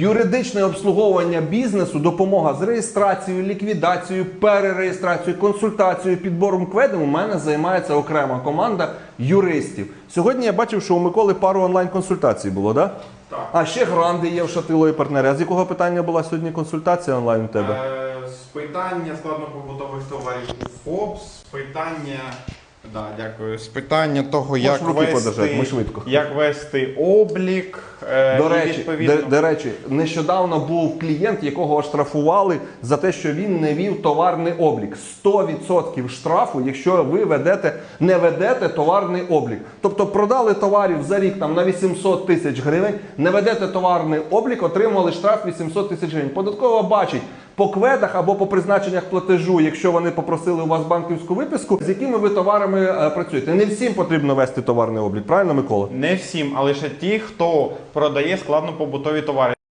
Юридичне обслуговування бізнесу, допомога з реєстрацією, ліквідацією, перереєстрацією, консультацією, підбором кведів у мене займається окрема команда юристів. Сьогодні я бачив, що у Миколи пару онлайн-консультацій було, да? Так. А ще гранди є в Шатило і партнери. А з якого питання була сьогодні консультація онлайн у тебе? Е, з питання складнопобутових товарів у ФОП, з питання. Да, дякую. З питання того, як руки подержати, вести, ми швидко. як вести облік. е, До і речі, відповідно... до, до речі, нещодавно був клієнт, якого оштрафували за те, що він не вів товарний облік. 100% штрафу, якщо ви ведете, не ведете товарний облік. Тобто продали товарів за рік там на 800 тисяч гривень, не ведете товарний облік, отримали штраф 800 тисяч гривень. Податкова бачить. По кведах або по призначеннях платежу, якщо вони попросили у вас банківську виписку, з якими ви товарами е, працюєте. Не всім потрібно вести товарний облік, правильно, Микола? Не всім, а лише ті, хто продає складно побутові товари.